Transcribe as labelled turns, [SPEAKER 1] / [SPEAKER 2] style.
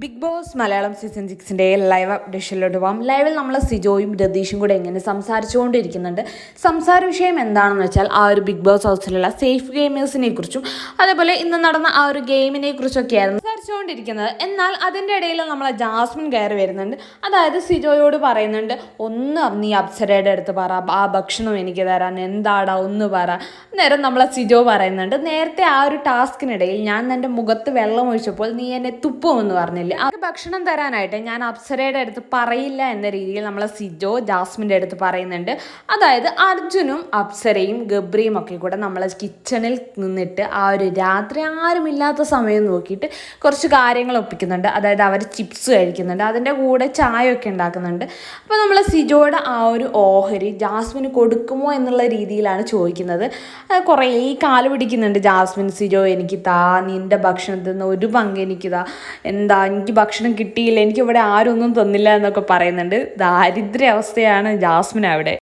[SPEAKER 1] Big boss Malayalam season സിക്സിന്റെ live അപ്ഡേഷനിലോട്ട് പോകാം ലൈവിൽ നമ്മൾ സിജോയും രതീഷും കൂടെ എങ്ങനെ സംസാരിച്ചുകൊണ്ടിരിക്കുന്നുണ്ട്. സംസാര വിഷയം എന്താണെന്ന് വെച്ചാൽ ആ ഒരു ബിഗ് ബോസ് ഹൗസിലുള്ള സേഫ് ഗെയിമേഴ്സിനെ കുറിച്ചും അതേപോലെ ഇന്ന് നടന്ന ആ ഒരു ഗെയിമിനെ കുറിച്ചൊക്കെയായിരുന്നു. സംസാരിച്ചുകൊണ്ടിരിക്കുന്നത് എന്നാൽ അതിന്റെ ഇടയിൽ നമ്മളെ ജാസ്മിൻ കയറി വരുന്നുണ്ട്. അതായത് സിജോയോട് പറയുന്നുണ്ട് ഒന്ന് നീ അപ്സരയുടെ അടുത്ത് പറ ആ ഭക്ഷണം എനിക്ക് തരാൻ എന്താടാ ഒന്ന് പറ. നേരം നമ്മളെ സിജോ പറയുന്നുണ്ട് നേരത്തെ ആ ഒരു ടാസ്കിനിടയിൽ ഞാൻ എന്റെ മുഖത്ത് വെള്ളം ഒഴിച്ചപ്പോൾ നീ എന്നെ തുപ്പുമെന്ന് പറഞ്ഞില്ല? ആ ഭക്ഷണം തരാനായിട്ട് ഞാൻ അപ്സരയുടെ അടുത്ത് പറയില്ല എന്ന രീതിയിൽ നമ്മളെ സിജോ ജാസ്മിന്റെ അടുത്ത് പറയുന്നുണ്ട്. അതായത് അർജുനും അപ്സരയും ഗബ്രിയും ഒക്കെ കൂടെ നമ്മളെ കിച്ചണിൽ നിന്നിട്ട് ആ ഒരു രാത്രി ആരുമില്ലാത്ത സമയം നോക്കിയിട്ട് കുറച്ച് കാര്യങ്ങൾ ഒപ്പിക്കുന്നുണ്ട്. അതായത് അവർ ചിപ്സ് കഴിക്കുന്നുണ്ട്. അതിന്റെ കൂടെ ചായ ഒക്കെ ഉണ്ടാക്കുന്നുണ്ട്. അപ്പോൾ നമ്മൾ സിജോയുടെ ആ ഒരു ഓഹരി ജാസ്മിന് കൊടുക്കുമോ എന്നുള്ള രീതിയിലാണ് ചോദിക്കുന്നത്. കുറേ കാൽ പിടിക്കുന്നുണ്ട് ജാസ്മിൻ സിജോ എനിക്ക് താ നിന്റെ ഭക്ഷണത്തിൽ നിന്ന് ഒരു പങ്ക് എനിക്ക് താ എന്താ എനിക്ക് ഭക്ഷണം കിട്ടിയില്ല. എനിക്ക് ഇവിടെ ആരും ഒന്നും തന്നില്ല എന്നൊക്കെ പറയുന്നുണ്ട്. ദാരിദ്ര്യ അവസ്ഥയാണ് ജാസ്മിൻ അവിടെ.